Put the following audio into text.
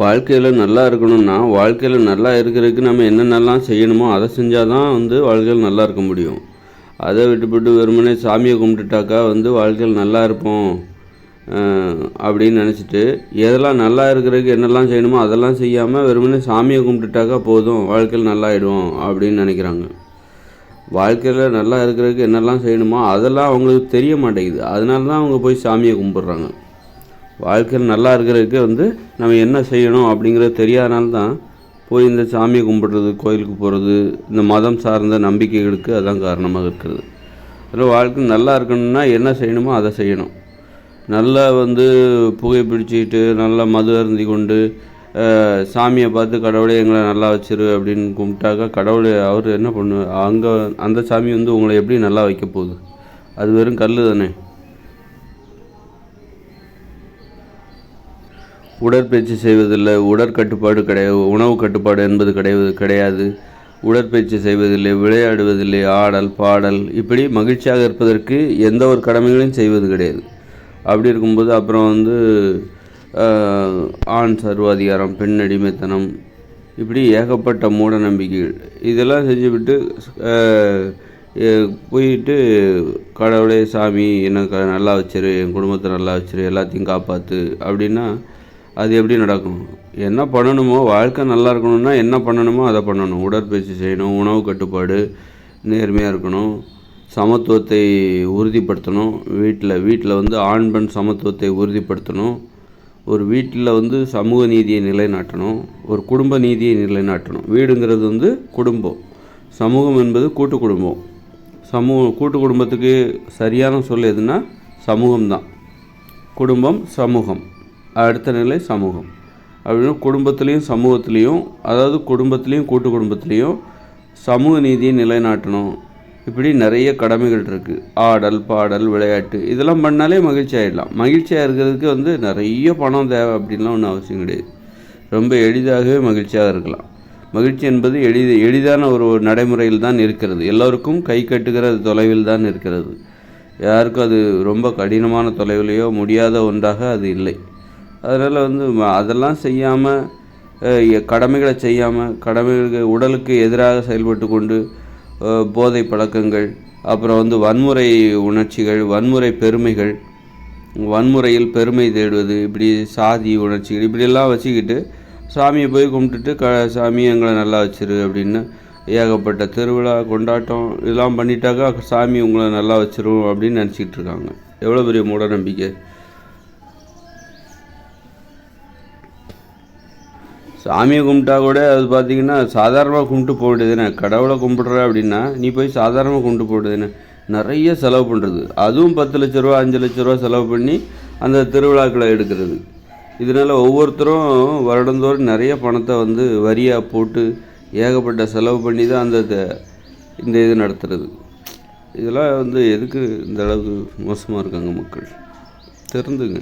வாழ்க்கையில் நல்லா இருக்கணும்னா வாழ்க்கையில் நல்லா இருக்கிறதுக்கு நம்ம என்னென்னலாம் செய்யணுமோ அதை செஞ்சால் தான் வந்து வாழ்க்கையில் நல்லா இருக்க முடியும். அதை விட்டுவிட்டு வெறுமனே சாமியை கும்பிட்டுட்டாக்கா வந்து வாழ்க்கையில் நல்லா இருப்போம் அப்படின்னு நினச்சிட்டு எதெல்லாம் நல்லா இருக்கிறதுக்கு என்னெல்லாம் செய்யணுமோ அதெல்லாம் செய்யாமல் வெறுமனே சாமியை கும்பிட்டுட்டாக்கா போதும் வாழ்க்கையில் நல்லா ஆயிடுவோம் அப்படின்னு நினைக்கிறாங்க. வாழ்க்கையில் நல்லா இருக்கிறதுக்கு என்னெல்லாம் செய்யணுமோ அதெல்லாம் அவங்களுக்கு தெரிய மாட்டேங்குது. அதனால தான் அவங்க போய் சாமியை கும்பிட்றாங்க. வாழ்க்கையில் நல்லா இருக்கிறதுக்கு வந்து நம்ம என்ன செய்யணும் அப்படிங்கிறது தெரியாதனால தான் போய் இந்த சாமியை கும்பிடுறது கோயிலுக்கு போகிறது இந்த மதம் சார்ந்த நம்பிக்கைகளுக்கு அதான் காரணமாக இருக்கிறது. அதில் வாழ்க்கை நல்லா இருக்கணும்னா என்ன செய்யணுமோ அதை செய்யணும். நல்லா வந்து புகை பிடிச்சிக்கிட்டு நல்லா மது அருந்தி கொண்டு சாமியை பார்த்து கடவுளே எங்களை நல்லா வச்சிரு அப்படின்னு கும்பிட்டாக்கா கடவுள் அவர் என்ன பண்ணு அங்கே அந்த சாமி வந்து உங்களை எப்படி நல்லா வைக்க போகுது? அது வெறும் கல் தானே? உடற்பயிற்சி செய்வதில்லை உடற்கட்டுப்பாடு கிடையாது உணவு கட்டுப்பாடு என்பது கிடையாது கிடையாது. உடற்பயிற்சி செய்வதில்லை விளையாடுவதில்லை ஆடல் பாடல் இப்படி மகிழ்ச்சியாக இருப்பதற்கு எந்த ஒரு கடமைகளையும் செய்வது கிடையாது. அப்படி இருக்கும்போது அப்புறம் வந்து ஆண் சர்வாதிகாரம் பெண் அடிமைத்தனம் இப்படி ஏகப்பட்ட மூட நம்பிக்கைகள் இதெல்லாம் செஞ்சுவிட்டு போயிட்டு கடவுளே சாமி என்ன க நல்லா வச்சிரு என் குடும்பத்தை நல்லா வச்சிரு எல்லாத்தையும் காப்பாற்று அப்படின்னா அது எப்படி நடக்கும் என்ன பண்ணணுமோ வாழ்க்கை நல்லா இருக்கணும்னா என்ன பண்ணணுமோ அதை பண்ணணும். உடற்பயிற்சி செய்யணும் உணவு கட்டுப்பாடு நேர்மையாக இருக்கணும் சமத்துவத்தை உறுதிப்படுத்தணும். வீட்டில் வீட்டில் வந்து ஆண் பெண் சமத்துவத்தை உறுதிப்படுத்தணும். ஒரு வீட்டில் வந்து சமூக நீதியை நிலைநாட்டணும். ஒரு குடும்ப நீதியை நிலைநாட்டணும். வீடுங்கிறது வந்து குடும்பம். சமூகம் என்பது கூட்டு குடும்பம். சமூக கூட்டு குடும்பத்துக்கு சரியான சொல் எதுனா சமூகம்தான். குடும்பம் சமூகம். அடுத்த நிலை சமூகம். அப்படின்னா குடும்பத்துலேயும் சமூகத்துலேயும் அதாவது குடும்பத்துலேயும் கூட்டு குடும்பத்துலேயும் சமூக நீதியை நிலைநாட்டணும். இப்படி நிறைய கடமைகள் இருக்குது ஆடல் பாடல் விளையாட்டு இதெல்லாம் பண்ணாலே மகிழ்ச்சி ஆகிடலாம் மகிழ்ச்சியாக இருக்கிறதுக்கு வந்து நிறைய பணம் தேவை அப்படின்லாம் ஒன்றும் அவசியம் கிடையாது. ரொம்ப எளிதாகவே மகிழ்ச்சியாக இருக்கலாம். மகிழ்ச்சி என்பது எளிது எளிதான ஒரு நடைமுறையில் தான் இருக்கிறது. எல்லோருக்கும் கை கட்டுகிற தொலைவில் தான் இருக்கிறது. யாருக்கும் அது ரொம்ப கடினமான தொலைவிலையோ முடியாத ஒன்றாக அது இல்லை. அதனால் வந்து அதெல்லாம் செய்யாமல் கடமைகளை செய்யாமல் கடமைகளுக்கு உடலுக்கு எதிராக செயல்பட்டு கொண்டு போதை பழக்கங்கள் அப்புறம் வந்து வன்முறை உணர்ச்சிகள் வன்முறை பெருமைகள் வன்முறையில் பெருமை தேடுவது இப்படி சாதி உணர்ச்சிகள் இப்படியெல்லாம் வச்சுக்கிட்டு சாமியை போய் கும்பிட்டுட்டு க சாமி எங்களை நல்லா வச்சிரு அப்படின்னு ஏகப்பட்ட திருவிழா கொண்டாட்டம் இதெல்லாம் பண்ணிட்டாக்கா சாமி உங்களை நல்லா வச்சிரும் அப்படின்னு நினச்சிக்கிட்டு இருக்காங்க. எவ்வளோ பெரிய மூட நம்பிக்கை. சாமியை கும்பிட்டா கூட அது பார்த்தீங்கன்னா சாதாரணமாக கும்பிட்டு போக வேண்டியதுதானே? கடவுளை கும்பிடுற அப்படின்னா நீ போய் சாதாரணமாக கும்பிட்டு போக வேண்டியதுதானே? நிறைய செலவு பண்ணுறது அதுவும் பத்து லட்ச ரூபா அஞ்சு லட்ச ரூபா செலவு பண்ணி அந்த திருவிழாக்களை எடுக்கிறது. இதனால் ஒவ்வொருத்தரும் வருடந்தோறும் நிறைய பணத்தை வந்து வரியாக போட்டு ஏகப்பட்ட செலவு பண்ணி தான் அந்த த- இந்த இது நடத்துறது. இதெல்லாம் வந்து எதுக்கு இந்த அளவுக்கு மோசமாக இருக்காங்க மக்கள்? தெரிந்துங்க